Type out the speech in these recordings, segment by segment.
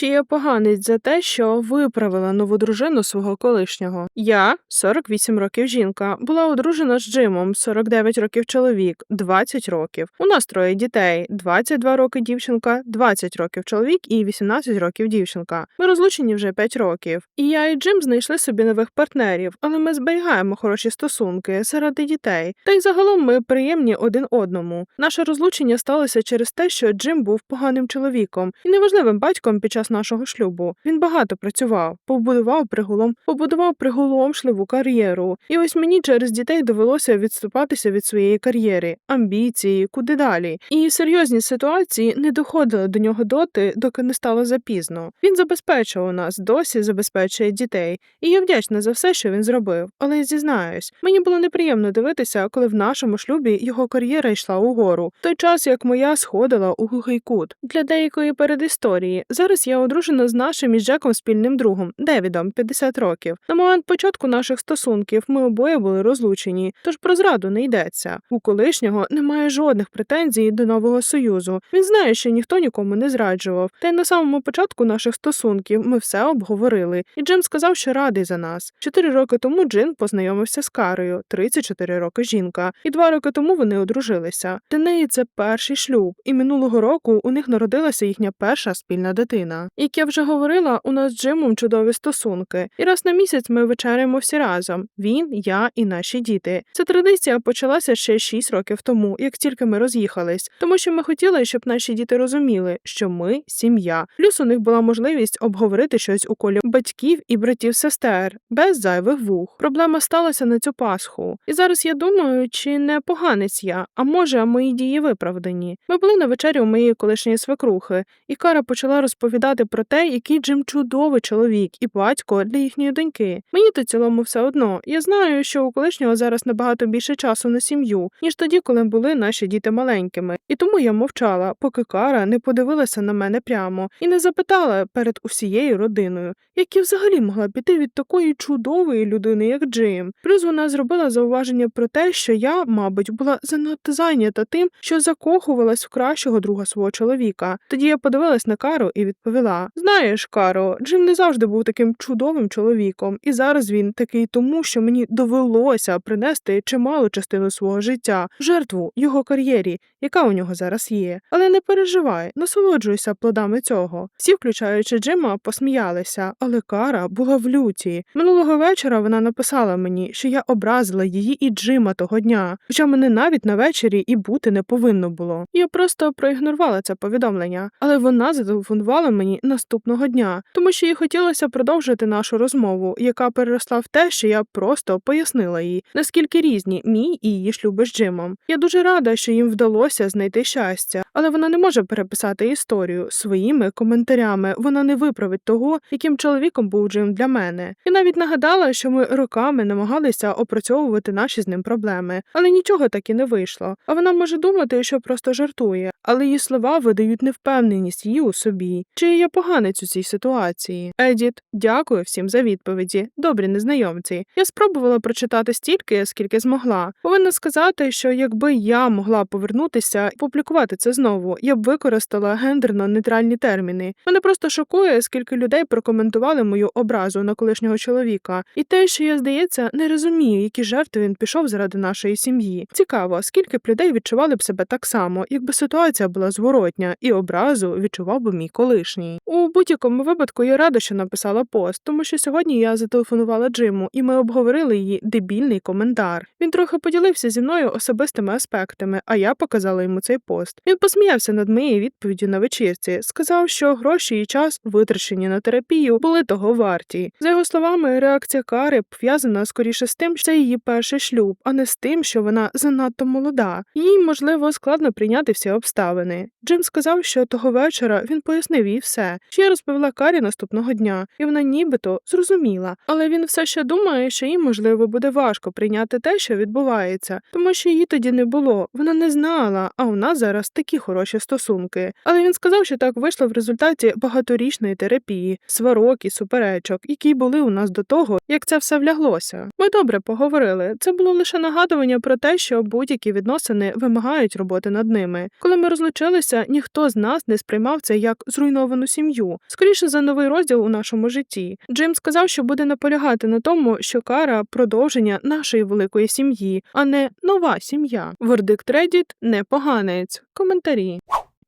Чи я поганець за те, що виправила нову дружину свого колишнього? Я 48 років жінка, була одружена з Джимом, 49 років чоловік, 20 років. У нас троє дітей: 22 роки дівчинка, 20 років чоловік і 18 років дівчинка. Ми розлучені вже 5 років. І я і Джим знайшли собі нових партнерів, але ми зберігаємо хороші стосунки заради дітей. Та й загалом ми приємні один одному. Наше розлучення сталося через те, що Джим був поганим чоловіком і неважливим батьком під час нашого шлюбу. Він багато працював, побудував приголом, побудував приголомшливу кар'єру. І ось мені через дітей довелося відступатися від своєї кар'єри, амбіції, куди далі. І серйозні ситуації не доходили до нього доти, доки не стало запізно. Він забезпечував нас, досі забезпечує дітей, і я вдячна за все, що він зробив. Але я зізнаюсь, мені було неприємно дивитися, коли в нашому шлюбі його кар'єра йшла угору, в той час як моя сходила у глухий кут. Для деякої передісторії зараз я одружена з нашим із Джеком спільним другом Девідом, 50 років. На момент початку наших стосунків ми обоє були розлучені, тож про зраду не йдеться. У колишнього немає жодних претензій до нового союзу. Він знає, що ніхто нікому не зраджував. Та й на самому початку наших стосунків ми все обговорили, і Джим сказав, що радий за нас. Чотири роки тому Джин познайомився з Карою, 34 роки жінка, і два роки тому вони одружилися. Для неї це перший шлюб, і минулого року у них народилася їхня перша спільна дитина. Як я вже говорила, у нас з Джимом чудові стосунки, і раз на місяць ми вечеряємо всі разом: він, я і наші діти. Ця традиція почалася ще 6 років тому, як тільки ми роз'їхались, тому що ми хотіли, щоб наші діти розуміли, що ми сім'я. Плюс у них була можливість обговорити щось у колі батьків і братів сестер без зайвих вух. Проблема сталася на цю Пасху. І зараз я думаю, чи не поганець я, а може, мої дії виправдані. Ми були на вечері у моєї колишньої свекрухи, і Кара почала розповідати про те, який Джим чудовий чоловік і батько для їхньої доньки. Мені то цілому все одно. Я знаю, що у колишнього зараз набагато більше часу на сім'ю, ніж тоді, коли були наші діти маленькими. І тому я мовчала, поки Кара не подивилася на мене прямо і не запитала перед усією родиною, як я взагалі могла піти від такої чудової людини, як Джим. Плюс вона зробила зауваження про те, що я, мабуть, була занадто зайнята тим, що закохувалась в кращого друга свого чоловіка. Тоді я подивилась на Кару і відповіла: Знаєш, Каро, Джим не завжди був таким чудовим чоловіком, і зараз він такий тому, що мені довелося принести чималу частину свого життя, жертву його кар'єрі, яка у нього зараз є. Але не переживай, насолоджуйся плодами цього. Всі, включаючи Джима, посміялися, але Кара була в люті. Минулого вечора вона написала мені, що я образила її і Джима того дня, хоча мене навіть на вечері і бути не повинно було. Я просто проігнорувала це повідомлення, але вона зателефонувала мені наступного дня, тому що їй хотілося продовжити нашу розмову, яка переросла в те, що я просто пояснила їй, наскільки різні мій і її шлюби з Джимом. Я дуже рада, що їм вдалося знайти щастя, але вона не може переписати історію своїми коментарями. Вона не виправить того, яким чоловіком був Джим для мене. Я навіть нагадала, що ми роками намагалися опрацьовувати наші з ним проблеми, але нічого так і не вийшло. А вона може думати, що просто жартує, але її слова видають невпевненість її у собі. Чи я поганець у цій ситуації? Едіт, дякую всім за відповіді. Добрі незнайомці. Я спробувала прочитати стільки, скільки змогла. Повинна сказати, що якби я могла повернутися і публікувати це знову, я б використала гендерно-нейтральні терміни. Мене просто шокує, скільки людей прокоментували мою образу на колишнього чоловіка, і те, що я здається, не розумію, які жертви він пішов заради нашої сім'ї. Цікаво, скільки б людей відчували б себе так само, якби ситуація була зворотня, і образу відчував би мій колишній. У будь-якому випадку я рада, що написала пост, тому що сьогодні я зателефонувала Джиму, і ми обговорили її дебільний коментар. Він трохи поділився зі мною особистими аспектами, а я показала йому цей пост. Він посміявся над моєю відповіддю на вечірці, сказав, що гроші і час, витрачені на терапію, були того варті. За його словами, реакція Кари пов'язана скоріше з тим, що це її перший шлюб, а не з тим, що вона занадто молода. Їй, можливо, складно прийняти всі обставини. Джим сказав, що того вечора він пояснив їй все, що я розповіла Карі наступного дня, і вона нібито зрозуміла. Але він все ще думає, що їй, можливо, буде важко прийняти те, що відбувається, тому що її тоді не було. Вона не знала, а у нас зараз такі хороші стосунки. Але він сказав, що так вийшло в результаті багаторічної терапії, сварок і суперечок, які були у нас до того, як це все вляглося. Ми добре поговорили. Це було лише нагадування про те, що будь-які відносини вимагають роботи над ними. Коли ми розлучилися, ніхто з нас не сприймав це як зруйновану сім'ю, скоріше за новий розділ у нашому житті. Джим сказав, що буде наполягати на тому, що кара продовження нашої великої сім'ї, а не нова сім'я. Вердикт Reddit – не поганець. Коментарі.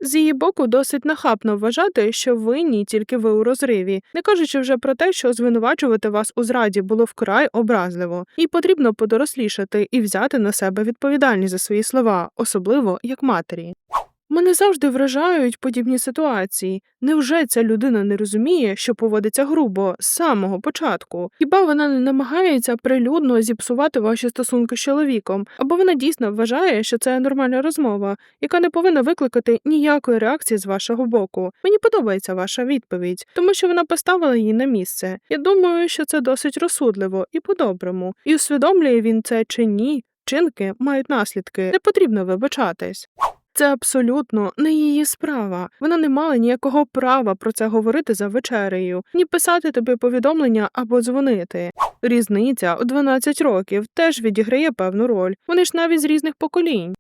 З її боку досить нахабно вважати, що винні тільки ви у розриві, не кажучи вже про те, що звинувачувати вас у зраді було вкрай образливо, і потрібно подорослішати і взяти на себе відповідальність за свої слова, особливо як матері. Мене завжди вражають подібні ситуації. Невже ця людина не розуміє, що поводиться грубо з самого початку? Хіба вона не намагається прилюдно зіпсувати ваші стосунки з чоловіком? Або вона дійсно вважає, що це нормальна розмова, яка не повинна викликати ніякої реакції з вашого боку? Мені подобається ваша відповідь, тому що вона поставила її на місце. Я думаю, що це досить розсудливо і по-доброму. І усвідомлює він це чи ні. Чинки мають наслідки, не потрібно вибачатись. Це абсолютно не її справа. Вона не мала ніякого права про це говорити за вечерею, ні писати тобі повідомлення або дзвонити. Різниця у 12 років теж відіграє певну роль. Вони ж навіть з різних поколінь.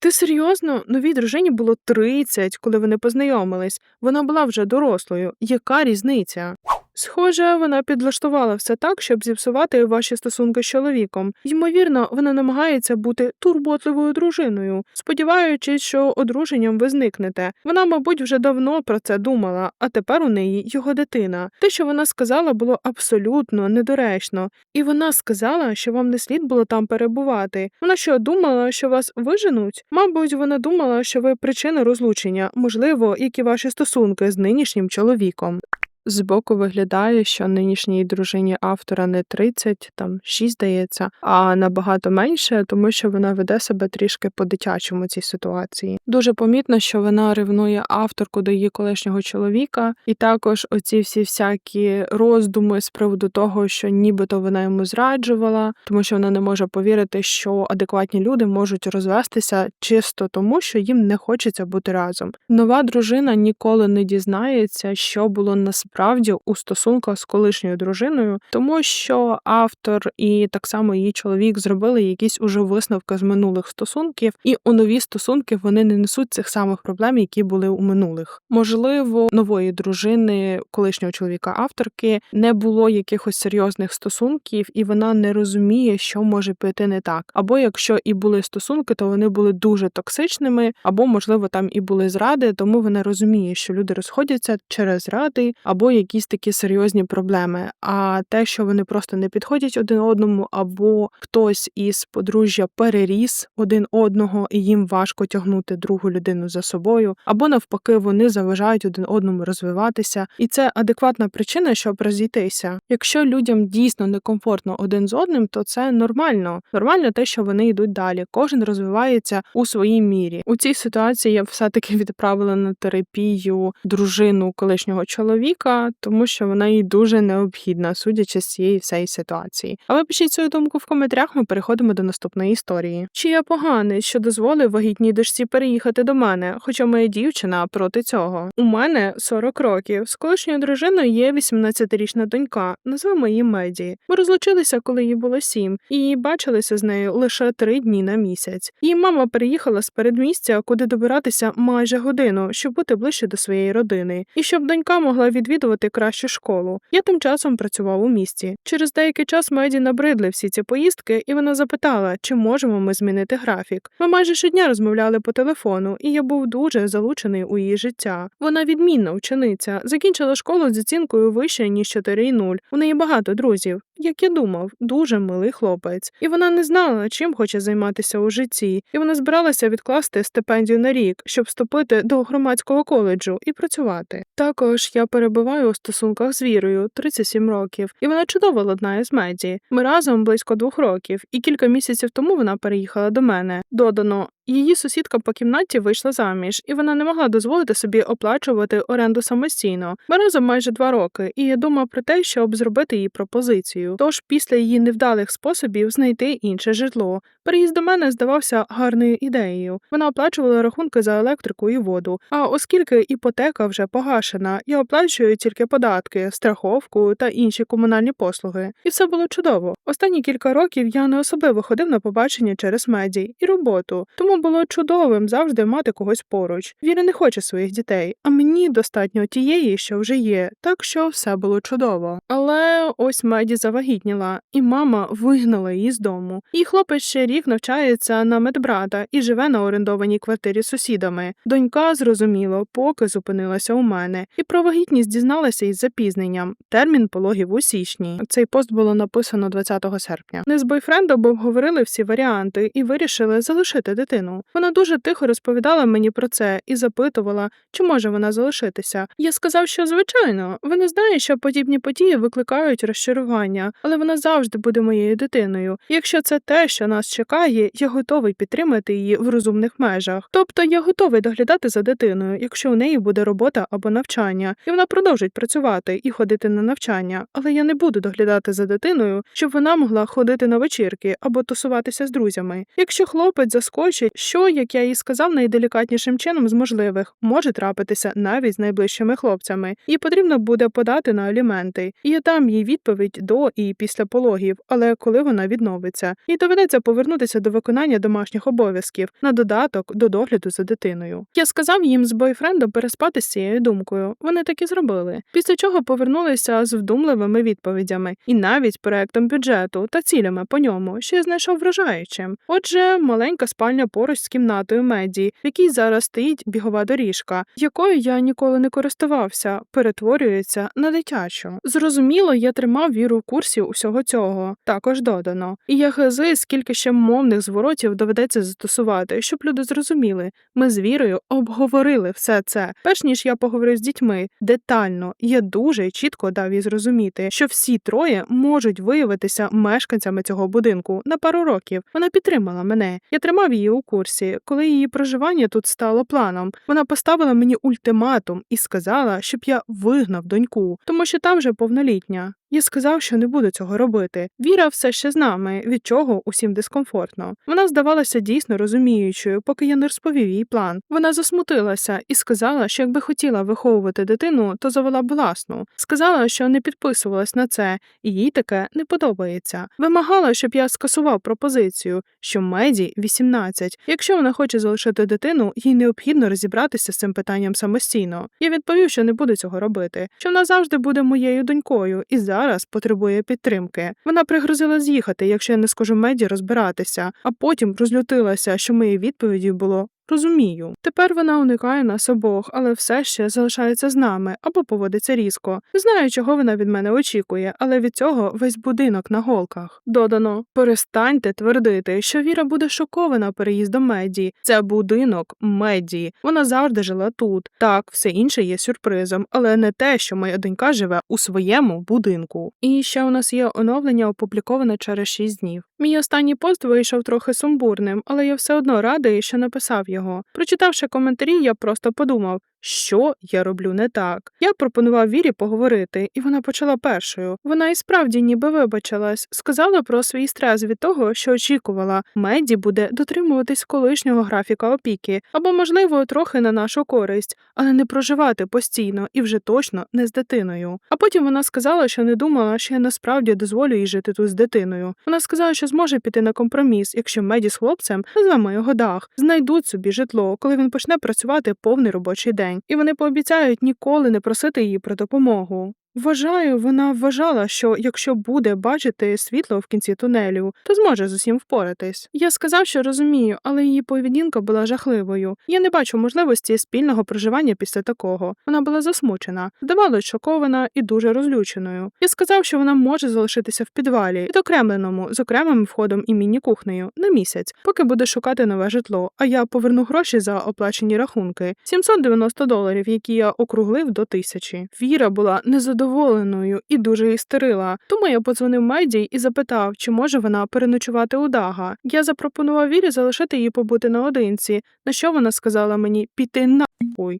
Ти серйозно? Новій дружині було 30, коли вони познайомились. Вона була вже дорослою. Яка різниця? Схоже, вона підлаштувала все так, щоб зіпсувати ваші стосунки з чоловіком. Ймовірно, вона намагається бути турботливою дружиною, сподіваючись, що одруженням ви зникнете. Вона, мабуть, вже давно про це думала, а тепер у неї його дитина. Те, що вона сказала, було абсолютно недоречно, і вона сказала, що вам не слід було там перебувати. Вона що думала, що вас виженуть? Мабуть, вона думала, що ви причина розлучення, можливо, як і ваші стосунки з нинішнім чоловіком. Збоку виглядає, що нинішній дружині автора не 30, там 6, здається, а набагато менше, тому що вона веде себе трішки по-дитячому цій ситуації. Дуже помітно, що вона ревнує авторку до її колишнього чоловіка, і також оці всі всякі роздуми з приводу того, що нібито вона йому зраджувала, тому що вона не може повірити, що адекватні люди можуть розвестися чисто тому, що їм не хочеться бути разом. Нова дружина ніколи не дізнається, що було насправді насправді у стосунках з колишньою дружиною, тому що автор і так само її чоловік зробили якісь уже висновки з минулих стосунків, і у нові стосунки вони не несуть цих самих проблем, які були у минулих. Можливо, нової дружини, колишнього чоловіка авторки не було якихось серйозних стосунків, і вона не розуміє, що може піти не так. Або якщо і були стосунки, то вони були дуже токсичними, або можливо там і були зради, тому вона розуміє, що люди розходяться через зради, або якісь такі серйозні проблеми. А те, що вони просто не підходять один одному, або хтось із подружжя переріс один одного, і їм важко тягнути другу людину за собою, або навпаки, вони заважають один одному розвиватися, і це адекватна причина, щоб розійтися. Якщо людям дійсно некомфортно один з одним, то це нормально. Нормально те, що вони йдуть далі. Кожен розвивається у своїй мірі. У цій ситуації я все таки відправила на терапію дружину колишнього чоловіка, тому що вона їй дуже необхідна, судячи з цієї всієї ситуації. А ви пишіть свою думку в коментарях. Ми переходимо до наступної історії. Чи я поганий, що дозволив вагітній дочці переїхати до мене, хоча моя дівчина проти цього? У мене 40 років. З колишньою дружиною є 18-річна донька. Назвемо її Меді. Ми розлучилися, коли їй було 7, і бачилися з нею лише 3 дні на місяць. Її мама переїхала з передмістя, куди добиратися майже годину, щоб бути ближче до своєї родини, і щоб донька могла відвідувати кращу школу. Я тим часом працював у місті. Через деякий час Меді набридли всі ці поїздки, і вона запитала, чи можемо ми змінити графік. Ми майже щодня розмовляли по телефону, і я був дуже залучений у її життя. Вона відмінна учениця, закінчила школу з оцінкою вище ніж 4,0. У неї багато друзів. Як я думав, дуже милий хлопець, і вона не знала, чим хоче займатися у житті, і вона збиралася відкласти стипендію на рік, щоб вступити до громадського коледжу і працювати. Також я перебуваю у стосунках з вірою 37 років, і вона чудово ладнає з меді. Ми разом близько двох років, і кілька місяців тому вона переїхала до мене. Додано. Її сусідка по кімнаті вийшла заміж, і вона не могла дозволити собі оплачувати оренду самостійно. Разом майже два роки, і я думав про те, щоб зробити їй пропозицію. Тож, після її невдалих способів знайти інше житло. Переїзд до мене здавався гарною ідеєю. Вона оплачувала рахунки за електрику і воду. А оскільки іпотека вже погашена, я оплачую тільки податки, страховку та інші комунальні послуги. І все було чудово. Останні кілька років я не особливо ходив на побачення через меді і роботу, тому Йому було чудовим завжди мати когось поруч. Віра не хоче своїх дітей, а мені достатньо тієї, що вже є, так що все було чудово. Але ось Меді завагітніла, і мама вигнала її з дому. Її хлопець ще рік навчається на медбрата і живе на орендованій квартирі з сусідами. Донька, зрозуміло, поки зупинилася у мене, і про вагітність дізналася із запізненням. Термін пологів у січні. Цей пост було написано 20 серпня. Ми з бойфрендом обговорили всі варіанти і вирішили залишити дитину. Вона дуже тихо розповідала мені про це і запитувала, чи може вона залишитися. Я сказав, що звичайно, вони знають, що подібні події викликають розчарування, але вона завжди буде моєю дитиною. Якщо це те, що нас чекає, я готовий підтримати її в розумних межах. Тобто я готовий доглядати за дитиною, якщо у неї буде робота або навчання, і вона продовжить працювати і ходити на навчання. Але я не буду доглядати за дитиною, щоб вона могла ходити на вечірки або тусуватися з друзями. Якщо хлопець заскочить, що, як я їй сказав, найделікатнішим чином з можливих може трапитися навіть з найближчими хлопцями, їй потрібно буде подати на аліменти. І я дам їй відповідь до і після пологів, але коли вона відновиться, їй доведеться повернутися до виконання домашніх обов'язків на додаток до догляду за дитиною. Я сказав їм з бойфрендом переспати з цією думкою. Вони так і зробили. Після чого повернулися з вдумливими відповідями і навіть проектом бюджету та цілями по ньому, що я знайшов вражаючим. Отже, маленька спальня поруч з кімнатою меді, в якій зараз стоїть бігова доріжка, якою я ніколи не користувався, перетворюється на дитячу. Зрозуміло, я тримав віру в курсі усього цього. Також додано. І я гези, скільки ще мовних зворотів доведеться застосувати, щоб люди зрозуміли. Ми з вірою обговорили все це. Перш ніж я поговорив з дітьми детально, я дуже чітко дав їй зрозуміти, що всі троє можуть виявитися мешканцями цього будинку на пару років. Вона підтримала мене. Я тримав її у курсі. Коли її проживання тут стало планом, вона поставила мені ультиматум і сказала, щоб я вигнав доньку, тому що там вже повнолітня. Я сказав, що не буду цього робити. Віра все ще з нами, від чого усім дискомфортно. Вона здавалася дійсно розуміючою, поки я не розповів їй план. Вона засмутилася і сказала, що якби хотіла виховувати дитину, то завела б власну. Сказала, що не підписувалась на це, і їй таке не подобається. Вимагала, щоб я скасував пропозицію, що меді 18. Якщо вона хоче залишити дитину, їй необхідно розібратися з цим питанням самостійно. Я відповів, що не буду цього робити, що вона завжди буде моєю донькою і зараз потребує підтримки. Вона пригрозила з'їхати, якщо я не скажу меді розбиратися, а потім розлютилася, що моєю відповіді було. Розумію. Тепер вона уникає нас обох, але все ще залишається з нами або поводиться різко. Не знаю, чого вона від мене очікує, але від цього весь будинок на голках. Додано, перестаньте твердити, що Віра буде шокована переїздом Меді. Це будинок Меді. Вона завжди жила тут. Так, все інше є сюрпризом, але не те, що моя донька живе у своєму будинку. І ще у нас є оновлення, опубліковане через 6 днів. Мій останній пост вийшов трохи сумбурним, але я все одно радий, що написав його. Прочитавши коментарі, я просто подумав, що я роблю не так. Я пропонував Вірі поговорити, і вона почала першою. Вона і справді ніби вибачилась, сказала про свій стрес від того, що очікувала. Меді буде дотримуватись колишнього графіка опіки, або, можливо, трохи на нашу користь, але не проживати постійно і вже точно не з дитиною. А потім вона сказала, що не думала, що я насправді дозволю їй жити тут з дитиною. Вона сказала, що зможе піти на компроміс, якщо Меді з хлопцем назвемо його дах, знайдуть собі житло, коли він почне працювати повний робочий день і вони пообіцяють ніколи не просити її про допомогу. Вважаю, вона вважала, що якщо буде бачити світло в кінці тунелю, то зможе з усім впоратись. Я сказав, що розумію, але її поведінка була жахливою. Я не бачу можливості спільного проживання після такого. Вона була засмучена, здавалось, шокована і дуже розлюченою. Я сказав, що вона може залишитися в підвалі, відокремленому з окремим входом і міні-кухнею на місяць, поки буде шукати нове житло. А я поверну гроші за оплачені рахунки 790 доларів, які я округлив до тисячі. Віра була незадоволена задоволеною і дуже істерила. Тому я подзвонив Меді і запитав, чи може вона переночувати у Дага. Я запропонував Вірі залишити її побути наодинці, на що вона сказала мені піти на.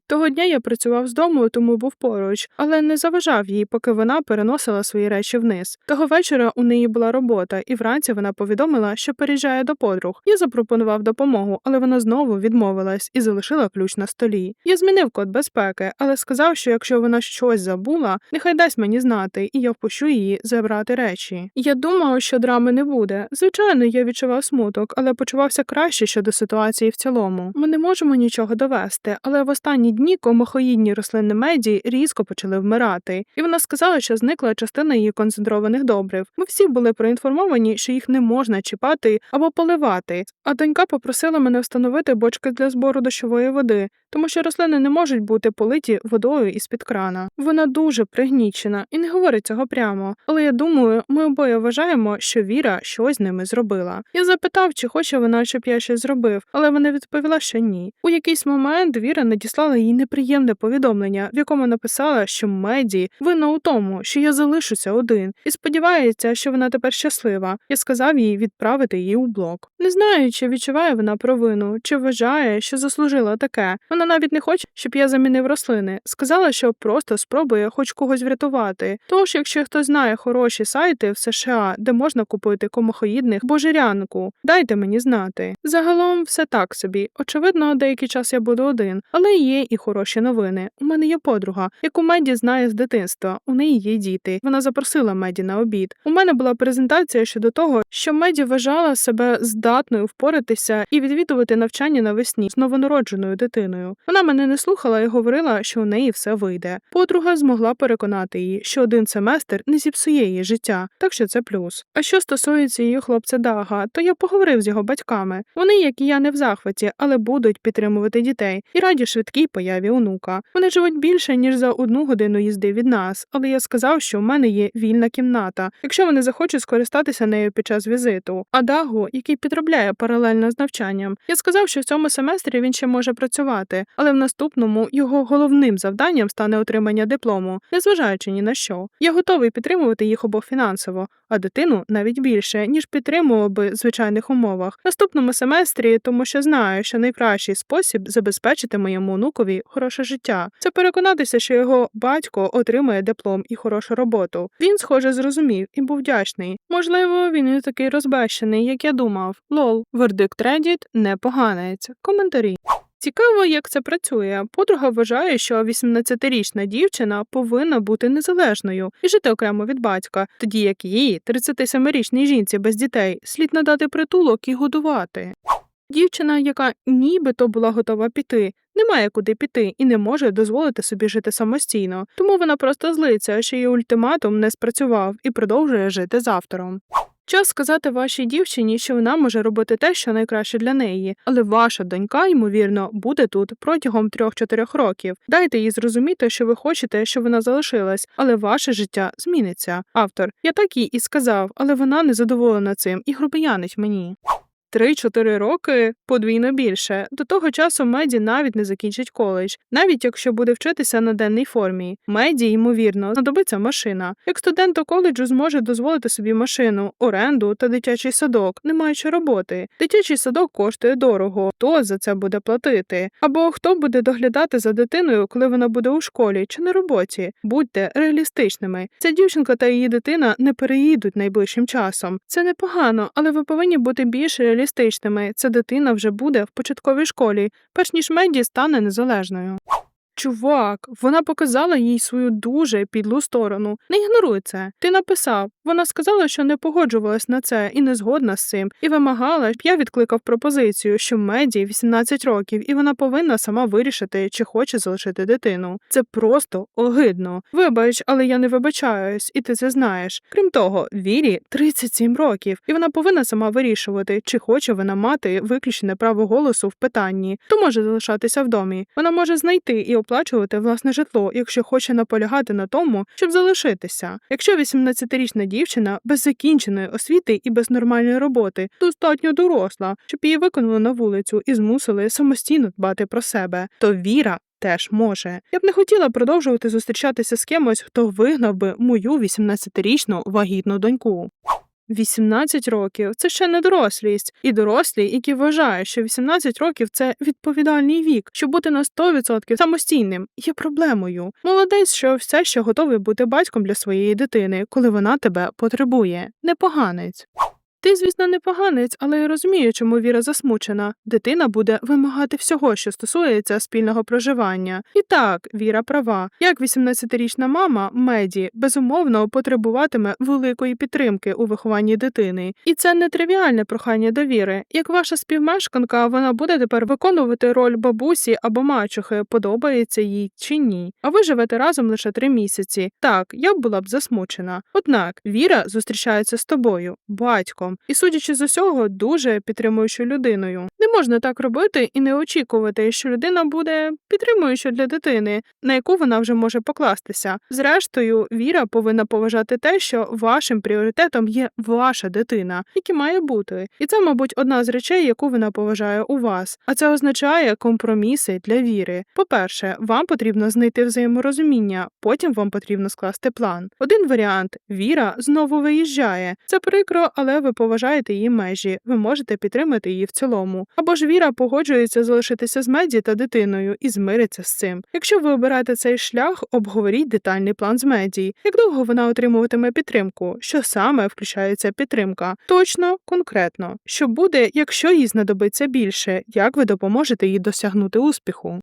Того дня я працював з дому, тому був поруч, але не заважав їй, поки вона переносила свої речі вниз. Того вечора у неї була робота, і вранці вона повідомила, що переїжджає до подруг. Я запропонував допомогу, але вона знову відмовилась і залишила ключ на столі. Я змінив код безпеки, але сказав, що якщо вона щось забула, нехай Нехай дасть мені знати, і я впущу її забрати речі. Я думав, що драми не буде. Звичайно, я відчував смуток, але почувався краще щодо ситуації в цілому. Ми не можемо нічого довести, але в останні дні комахоїдні рослини меді різко почали вмирати, і вона сказала, що зникла частина її концентрованих добрив. Ми всі були проінформовані, що їх не можна чіпати або поливати. А донька попросила мене встановити бочки для збору дощової води, тому що рослини не можуть бути политі водою із під крана. Вона дуже пригнічена і не говорить цього прямо. Але я думаю, ми обоє вважаємо, що Віра щось з ними зробила. Я запитав, чи хоче вона, щоб я щось зробив, але вона відповіла, що ні. У якийсь момент Віра надіслала їй неприємне повідомлення, в якому написала, що Меді винна у тому, що я залишуся один, і сподівається, що вона тепер щаслива. Я сказав їй відправити її у блок. Не знаю, чи відчуває вона провину, чи вважає, що заслужила таке. Вона навіть не хоче, щоб я замінив рослини. Сказала, що просто спробує хоч когось врятувати. Тож, якщо хтось знає хороші сайти в США, де можна купити комахоїдних божирянку, дайте мені знати. Загалом все так собі. Очевидно, деякий час я буду один, але є і хороші новини. У мене є подруга, яку Меді знає з дитинства. У неї є діти. Вона запросила Меді на обід. У мене була презентація щодо того, що Меді вважала себе здатною впоратися і відвідувати навчання навесні з новонародженою дитиною. Вона мене не слухала і говорила, що у неї все вийде. Подруга змогла переконати її, що один семестр не зіпсує її життя, так що це плюс. А що стосується її хлопця Дага, то я поговорив з його батьками. Вони, як і я, не в захваті, але будуть підтримувати дітей і раді швидкій появі онука. Вони живуть більше ніж за одну годину їзди від нас, але я сказав, що в мене є вільна кімната, якщо вони захочуть скористатися нею під час візиту. А Дагу, який підробляє паралельно з навчанням, я сказав, що в цьому семестрі він ще може працювати, але в наступному його головним завданням стане отримання диплому, незважаючи ні на що. Я готовий підтримувати їх обох фінансово, а дитину навіть більше, ніж підтримував би в звичайних умовах. в Наступному семестрі, тому що знаю, що найкращий спосіб забезпечити моєму онукові хороше життя це переконатися, що його батько отримає диплом і хорошу роботу. Він, схоже, зрозумів і був вдячний. Можливо, він не такий розбещений, як я думав. Лол, вердикт Reddit не. Коментарі. Цікаво, як це працює. Подруга вважає, що 18-річна дівчина повинна бути незалежною і жити окремо від батька, тоді як їй, 37-річній жінці без дітей, слід надати притулок і годувати. Дівчина, яка нібито була готова піти, не має куди піти і не може дозволити собі жити самостійно, тому вона просто злиться, що її ультиматум не спрацював і продовжує жити з. Час сказати вашій дівчині, що вона може робити те, що найкраще для неї, але ваша донька, ймовірно, буде тут протягом 3-4 років. Дайте їй зрозуміти, що ви хочете, щоб вона залишилась, але ваше життя зміниться. Автор, я так їй і сказав, але вона не задоволена цим і грубиянить мені. 3-4 роки подвійно більше. До того часу Меді навіть не закінчить коледж, навіть якщо буде вчитися на денній формі. Меді, ймовірно, знадобиться машина. Як студенту коледжу зможе дозволити собі машину, оренду та дитячий садок, не маючи роботи. Дитячий садок коштує дорого. Хто за це буде платити? Або хто буде доглядати за дитиною, коли вона буде у школі чи на роботі? Будьте реалістичними. Ця дівчинка та її дитина не переїдуть найближчим часом. Це непогано, але ви повинні бути більш реалістичними. Ця дитина вже буде в початковій школі, перш ніж Меді стане незалежною. Чувак, вона показала їй свою дуже підлу сторону. Не ігноруй це. Ти написав. Вона сказала, що не погоджувалась на це і не згодна з цим, і вимагала, я відкликав пропозицію, що Меді 18 років, і вона повинна сама вирішити, чи хоче залишити дитину. Це просто огидно. Вибач, але я не вибачаюсь, і ти це знаєш. Крім того, Вірі 37 років, і вона повинна сама вирішувати, чи хоче вона мати виключене право голосу в питанні, то може залишатися в домі. Вона може знайти і оплачувати власне житло, якщо хоче наполягати на тому, щоб залишитися. Якщо 18-річна дівчина без закінченої освіти і без нормальної роботи достатньо доросла, щоб її виконали на вулицю і змусили самостійно дбати про себе, то віра. Теж може. Я б не хотіла продовжувати зустрічатися з кимось, хто вигнав би мою 18-річну вагітну доньку. 18 років це ще не дорослість, і дорослі, які вважають, що 18 років це відповідальний вік, щоб бути на 100% самостійним, є проблемою. Молодець, що все ще готовий бути батьком для своєї дитини, коли вона тебе потребує. Непоганець. Ти, звісно, не поганець, але я розумію, чому Віра засмучена. Дитина буде вимагати всього, що стосується спільного проживання. І так, Віра права. Як 18-річна мама, Меді, безумовно, потребуватиме великої підтримки у вихованні дитини. І це не тривіальне прохання до віри. Як ваша співмешканка, вона буде тепер виконувати роль бабусі або мачухи, подобається їй чи ні. А ви живете разом лише три місяці. Так, я була б засмучена. Однак Віра зустрічається з тобою, батьком, і, судячи з усього, дуже підтримуючою людиною. Не можна так робити і не очікувати, що людина буде підтримуючою для дитини, на яку вона вже може покластися. Зрештою, Віра повинна поважати те, що вашим пріоритетом є ваша дитина, яка має бути. І це, мабуть, одна з речей, яку вона поважає у вас. А це означає компроміси для віри. По-перше, вам потрібно знайти взаєморозуміння, потім вам потрібно скласти план. Один варіант віра знову виїжджає. Це прикро, але ви поважаєте її межі. Ви можете підтримати її в цілому. Або ж віра погоджується залишитися з меді та дитиною і змириться з цим. Якщо ви обираєте цей шлях, обговоріть детальний план з меді. Як довго вона отримуватиме підтримку? Що саме включає ця підтримка? Точно, конкретно. Що буде, якщо їй знадобиться більше? Як ви допоможете їй досягнути успіху?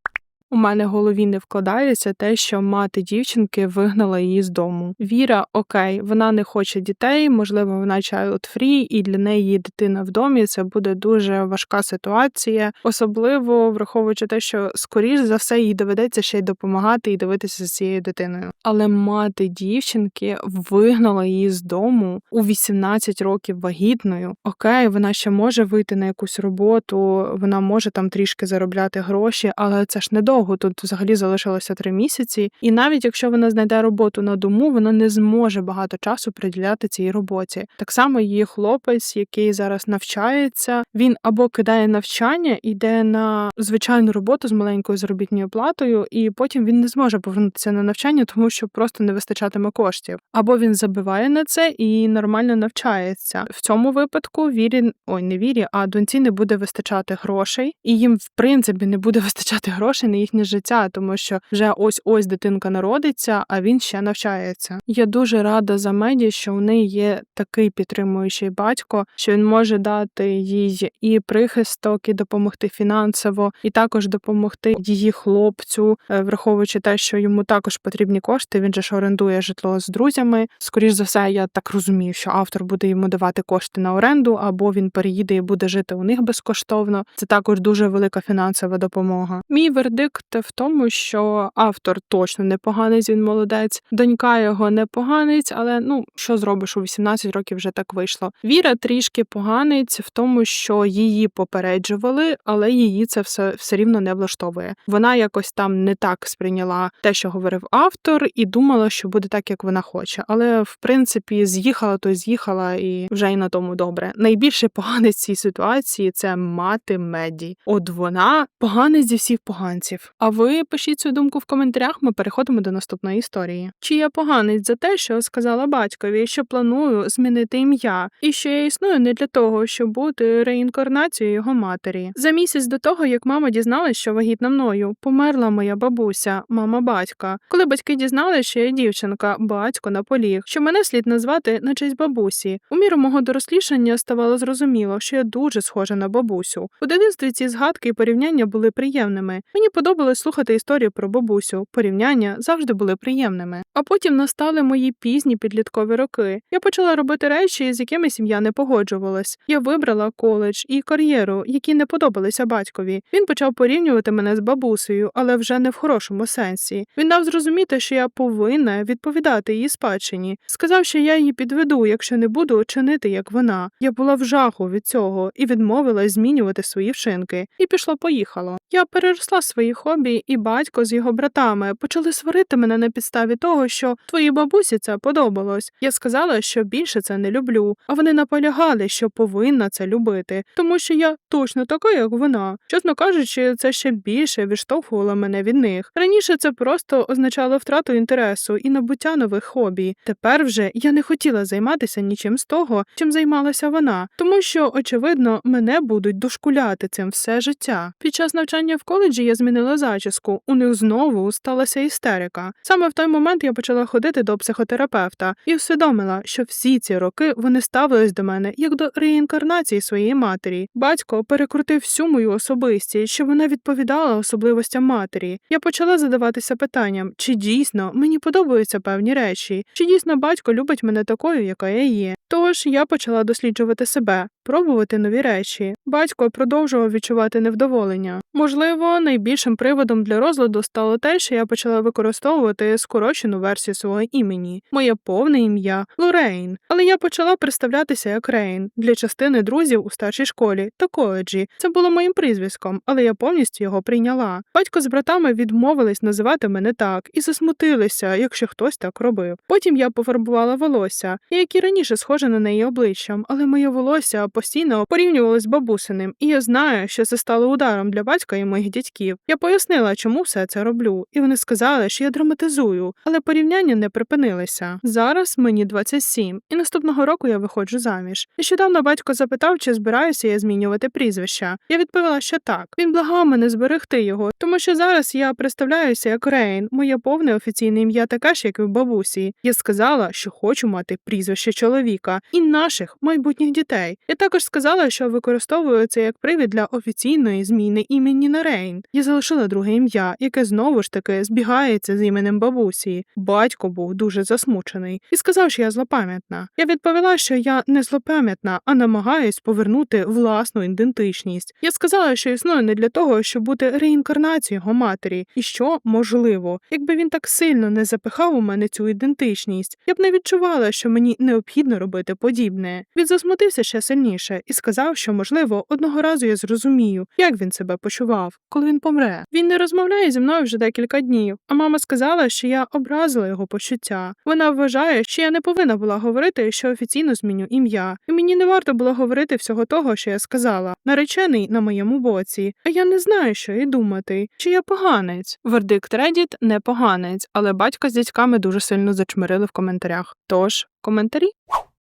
У мене в голові не вкладається те, що мати дівчинки вигнала її з дому. Віра, окей, вона не хоче дітей, можливо, вона child free, і для неї дитина в домі це буде дуже важка ситуація, особливо враховуючи те, що скоріш за все їй доведеться ще й допомагати і дивитися за цією дитиною. Але мати дівчинки вигнала її з дому у 18 років вагітною. Окей, вона ще може вийти на якусь роботу, вона може там трішки заробляти гроші, але це ж не довго. Тут взагалі залишилося три місяці. І навіть якщо вона знайде роботу на дому, вона не зможе багато часу приділяти цій роботі. Так само її хлопець, який зараз навчається, він або кидає навчання, йде на звичайну роботу з маленькою заробітною платою, і потім він не зможе повернутися на навчання, тому що просто не вистачатиме коштів. Або він забиває на це і нормально навчається. В цьому випадку вірі, ой, не вірі, а доньці не буде вистачати грошей, і їм в принципі не буде вистачати грошей на їхнє життя, тому що вже ось ось дитинка народиться, а він ще навчається. Я дуже рада за меді, що у неї є такий підтримуючий батько, що він може дати їй і прихисток, і допомогти фінансово, і також допомогти її хлопцю, е, враховуючи те, що йому також потрібні кошти. Він же ж орендує житло з друзями. Скоріш за все, я так розумію, що автор буде йому давати кошти на оренду, або він переїде і буде жити у них безкоштовно. Це також дуже велика фінансова допомога. Мій вердикт в тому, що автор точно не поганець, він молодець, донька його не поганець, але ну що зробиш у 18 років вже так вийшло. Віра трішки поганець в тому, що її попереджували, але її це все все рівно не влаштовує. Вона якось там не так сприйняла те, що говорив автор, і думала, що буде так, як вона хоче. Але в принципі з'їхала, то з'їхала, і вже й на тому добре. Найбільше поганець цій ситуації це мати меді. От вона поганець зі всіх поганців. А ви пишіть свою думку в коментарях. Ми переходимо до наступної історії. Чи я поганець за те, що сказала батькові, що планую змінити ім'я, і що я існую не для того, щоб бути реінкарнацією його матері. За місяць до того, як мама дізналась, що вагітна мною, померла моя бабуся, мама батька. Коли батьки дізналися, що я дівчинка, батько наполіг, що мене слід назвати на честь бабусі. У міру мого дорослішання ставало зрозуміло, що я дуже схожа на бабусю. У дитинстві ці згадки і порівняння були приємними. Мені подобалось слухати історію про бабусю. Порівняння завжди були приємними. А потім настали мої пізні підліткові роки. Я почала робити речі, з якими сім'я не погоджувалась. Я вибрала коледж і кар'єру, які не подобалися батькові. Він почав порівнювати мене з бабусею, але вже не в хорошому сенсі. Він дав зрозуміти, що я повинна відповідати її спадщині. Сказав, що я її підведу, якщо не буду чинити як вона. Я була в жаху від цього і відмовилась змінювати свої вчинки. І пішло поїхало. Я переросла свої хобі, і батько з його братами почали сварити мене на підставі того, що твоїй бабусі це подобалось. Я сказала, що більше це не люблю, а вони наполягали, що повинна це любити, тому що я точно така, як вона. Чесно кажучи, це ще більше відштовхувало мене від них. Раніше це просто означало втрату інтересу і набуття нових хобі. Тепер вже я не хотіла займатися нічим з того, чим займалася вона, тому що, очевидно, мене будуть дошкуляти цим все життя. Під час навчання в коледжі я змінила змінила зачіску. У них знову сталася істерика. Саме в той момент я почала ходити до психотерапевта і усвідомила, що всі ці роки вони ставились до мене як до реінкарнації своєї матері. Батько перекрутив всю мою особистість, що вона відповідала особливостям матері. Я почала задаватися питанням, чи дійсно мені подобаються певні речі, чи дійсно батько любить мене такою, яка я є. Тож я почала досліджувати себе, пробувати нові речі. Батько продовжував відчувати невдоволення. Можливо, найбільшим приводом для розладу стало те, що я почала використовувати скорочену версію свого імені, моє повне ім'я Лорейн. Але я почала представлятися як Рейн для частини друзів у старшій школі та коледжі. Це було моїм прізвиськом, але я повністю його прийняла. Батько з братами відмовились називати мене так і засмутилися, якщо хтось так робив. Потім я пофарбувала волосся, як і раніше схожа на неї обличчям, але моє волосся постійно порівнювалось з бабусиним, і я знаю, що це стало ударом для батька і моїх дядьків. Я пояснила, чому все це роблю, і вони сказали, що я драматизую, але порівняння не припинилися. Зараз мені 27, і наступного року я виходжу заміж. Нещодавно батько запитав, чи збираюся я змінювати прізвища. Я відповіла, що так. Він благав мене зберегти його, тому що зараз я представляюся як Рейн. Моє повне офіційне ім'я таке ж, як і в бабусі. Я сказала, що хочу мати прізвище чоловіка і наших майбутніх дітей. Я також сказала, що використовую це як привід для офіційної зміни імені на Рейн. Я залишила друге ім'я, яке знову ж таки збігається з іменем бабусі. Батько був дуже засмучений і сказав, що я злопам'ятна. Я відповіла, що я не злопам'ятна, а намагаюсь повернути власну ідентичність. Я сказала, що існую не для того, щоб бути реінкарнацією його матері, і що можливо, якби він так сильно не запихав у мене цю ідентичність, я б не відчувала, що мені необхідно робити подібне. Він засмутився ще сильніше і сказав, що можливо одного разу я зрозумію, як він себе почував, коли він помре. Він не розмовляє зі мною вже декілька днів, а мама сказала, що я образила його почуття. Вона вважає, що я не повинна була говорити, що офіційно зміню ім'я, і мені не варто було говорити всього того, що я сказала. Наречений на моєму боці, а я не знаю, що і думати, чи я поганець. Вердикт Reddit не поганець, але батько з дядьками дуже сильно зачмирили в коментарях. Тож, коментарі.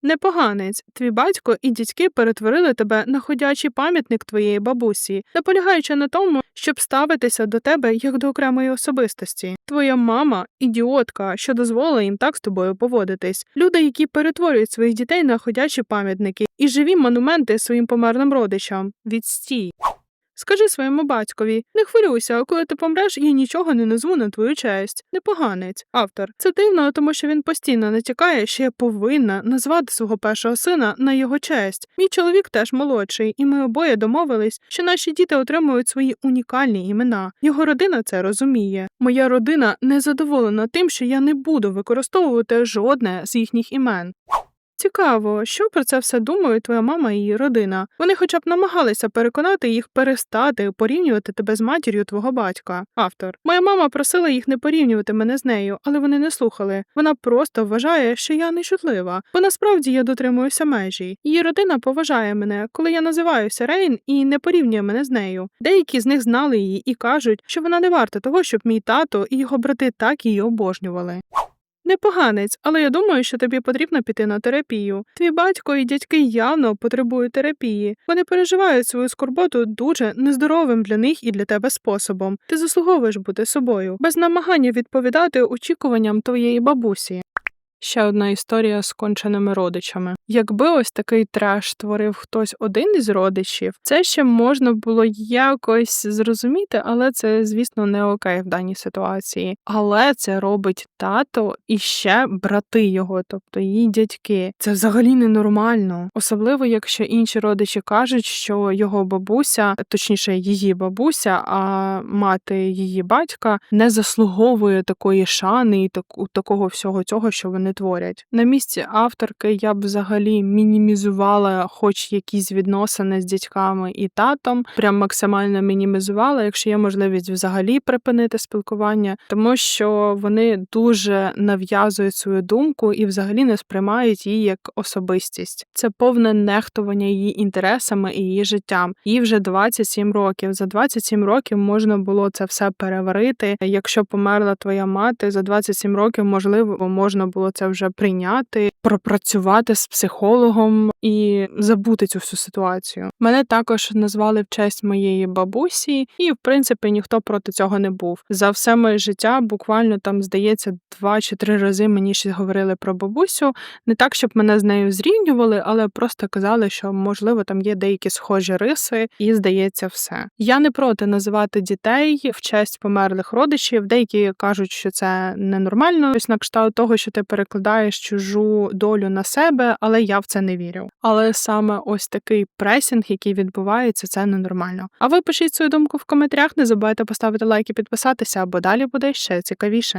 Непоганець, твій батько і дядьки перетворили тебе на ходячий пам'ятник твоєї бабусі, наполягаючи на тому, щоб ставитися до тебе як до окремої особистості. Твоя мама ідіотка, що дозволила їм так з тобою поводитись. Люди, які перетворюють своїх дітей на ходячі пам'ятники і живі монументи своїм померлим родичам. Відстій. Скажи своєму батькові, не хвилюйся, коли ти помреш, я нічого не назву на твою честь. Непоганець. Автор. Це дивно, тому що він постійно натякає, що я повинна назвати свого першого сина на його честь. Мій чоловік теж молодший, і ми обоє домовились, що наші діти отримують свої унікальні імена. Його родина це розуміє. Моя родина не задоволена тим, що я не буду використовувати жодне з їхніх імен. Цікаво, що про це все думають твоя мама і її родина. Вони хоча б намагалися переконати їх перестати порівнювати тебе з матір'ю твого батька. Автор. Моя мама просила їх не порівнювати мене з нею, але вони не слухали. Вона просто вважає, що я нечутлива, бо насправді я дотримуюся межі. Її родина поважає мене, коли я називаюся Рейн і не порівнює мене з нею. Деякі з них знали її і кажуть, що вона не варта того, щоб мій тато і його брати так її обожнювали. Непоганець, але я думаю, що тобі потрібно піти на терапію. Твій батько і дядьки явно потребують терапії. Вони переживають свою скорботу дуже нездоровим для них і для тебе способом. Ти заслуговуєш бути собою, без намагання відповідати очікуванням твоєї бабусі. Ще одна історія з конченими родичами. Якби ось такий треш творив хтось один із родичів, це ще можна було якось зрозуміти, але це, звісно, не окей в даній ситуації. Але це робить тато і ще брати його, тобто її дядьки. Це взагалі ненормально, особливо якщо інші родичі кажуть, що його бабуся, точніше, її бабуся, а мати її батька не заслуговує такої шани і такого всього цього, що вони творять. На місці авторки я б взагалі мінімізувала хоч якісь відносини з дядьками і татом, прям максимально мінімізувала, якщо є можливість взагалі припинити спілкування, тому що вони дуже нав'язують свою думку і взагалі не сприймають її як особистість. Це повне нехтування її інтересами і її життям. Їй вже 27 років. За 27 років можна було це все переварити. Якщо померла твоя мати, за 27 років можливо можна було це вже прийняти, пропрацювати з психологом і забути цю всю ситуацію. Мене також назвали в честь моєї бабусі, і в принципі ніхто проти цього не був. За все моє життя буквально там здається два чи три рази мені щось говорили про бабусю. Не так, щоб мене з нею зрівнювали, але просто казали, що можливо там є деякі схожі риси, і здається, все. Я не проти називати дітей в честь померлих родичів. Деякі кажуть, що це ненормально, ось на кшталт того, що ти перекладаєш чужу долю на себе, але я в це не вірю. Але саме ось такий пресінг, який відбувається, це ненормально. А ви пишіть свою думку в коментарях. Не забувайте поставити лайк і підписатися, бо далі буде ще цікавіше.